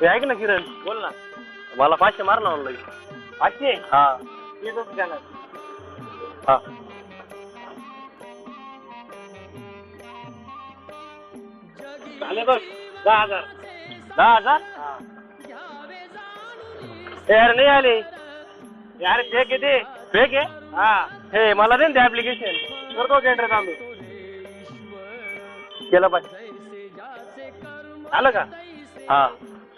हे ऐक ना किरण बोल ना. मला पाचशे मार ना ऑनलाईन पाचशे? हा. येतो हा. झाले बघ दहा हजार. दहा हजार? हा. यार नाही आले. यार चेक येते फेक आहे? हा. हे मला दे ना ते ऍप्लिकेशन करतो केंद्र तांदूळ केलं पाहिजे. आलं का? हा.